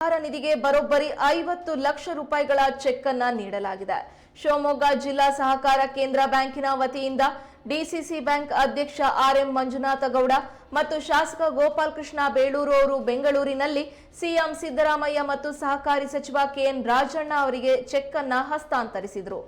ಪರಿಹಾರ ನಿಧಿಗೆ ಬರೋಬ್ಬರಿ ಐವತ್ತು ಲಕ್ಷ ರೂಪಾಯಿಗಳ ಚೆಕ್ ಅನ್ನ ನೀಡಲಾಗಿದೆ. ಶಿವಮೊಗ್ಗ ಜಿಲ್ಲಾ ಸಹಕಾರ ಕೇಂದ್ರ ಬ್ಯಾಂಕಿನ ವತಿಯಿಂದ ಡಿಸಿಸಿ ಬ್ಯಾಂಕ್ ಅಧ್ಯಕ್ಷ ಆರ್ ಎಂ ಮಂಜುನಾಥ ಗೌಡ ಮತ್ತು ಶಾಸಕ ಗೋಪಾಲ್ ಕೃಷ್ಣ ಬೇಳೂರು ಅವರು ಬೆಂಗಳೂರಿನಲ್ಲಿ ಸಿಎಂ ಸಿದ್ದರಾಮಯ್ಯ ಮತ್ತು ಸಹಕಾರಿ ಸಚಿವ ಕೆಎನ್ ರಾಜಣ್ಣ ಅವರಿಗೆ ಚೆಕ್ ಅನ್ನ ಹಸ್ತಾಂತರಿಸಿದರು.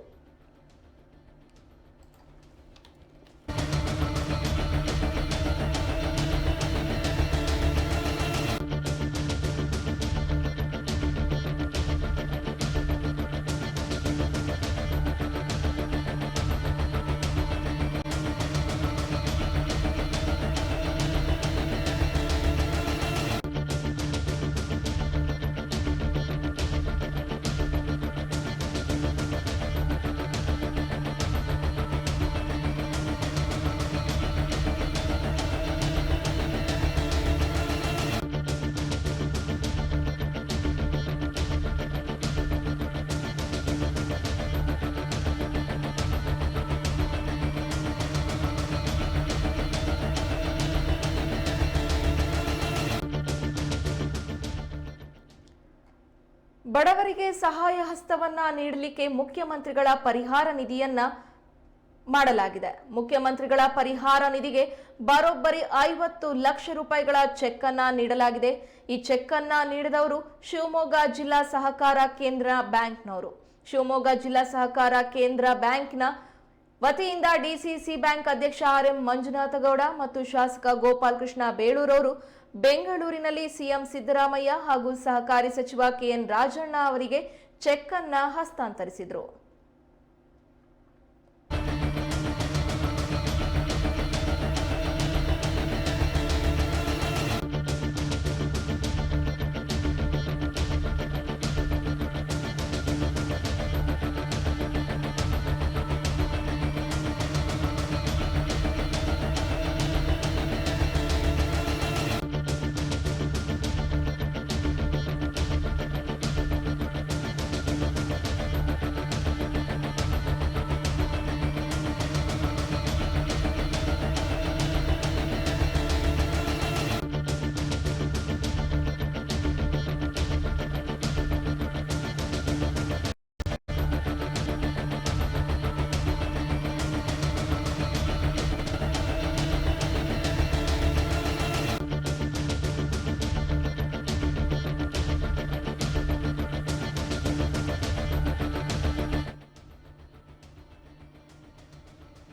ಬಡವರಿಗೆ ಸಹಾಯ ಹಸ್ತವನ್ನ ನೀಡಲಿಕ್ಕೆ ಮುಖ್ಯಮಂತ್ರಿಗಳ ಪರಿಹಾರ ನಿಧಿಯನ್ನ ಮಾಡಲಾಗಿದೆ. ಮುಖ್ಯಮಂತ್ರಿಗಳ ಪರಿಹಾರ ನಿಧಿಗೆ ಬರೋಬ್ಬರಿ ಐವತ್ತು ಲಕ್ಷ ರೂಪಾಯಿಗಳ ಚೆಕ್ ಅನ್ನ ನೀಡಲಾಗಿದೆ. ಈ ಚೆಕ್ ಅನ್ನ ನೀಡಿದವರು ಶಿವಮೊಗ್ಗ ಜಿಲ್ಲಾ ಸಹಕಾರ ಕೇಂದ್ರ ಬ್ಯಾಂಕ್ನವರು. ಶಿವಮೊಗ್ಗ ಜಿಲ್ಲಾ ಸಹಕಾರ ಕೇಂದ್ರ ಬ್ಯಾಂಕ್ನ ವತಿಯಿಂದ ಡಿಸಿಸಿ ಬ್ಯಾಂಕ್ ಅಧ್ಯಕ್ಷ ಆರ್ ಎಂ ಮಂಜುನಾಥಗೌಡ ಮತ್ತು ಶಾಸಕ ಗೋಪಾಲಕೃಷ್ಣ ಬೇಳೂರವರು ಬೆಂಗಳೂರಿನಲ್ಲಿ ಸಿಎಂ ಸಿದ್ದರಾಮಯ್ಯ ಹಾಗೂ ಸಹಕಾರಿ ಸಚಿವ ಕೆಎನ್ ರಾಜಣ್ಣ ಅವರಿಗೆ ಚೆಕ್ ಅನ್ನ ಹಸ್ತಾಂತರಿಸಿದರು.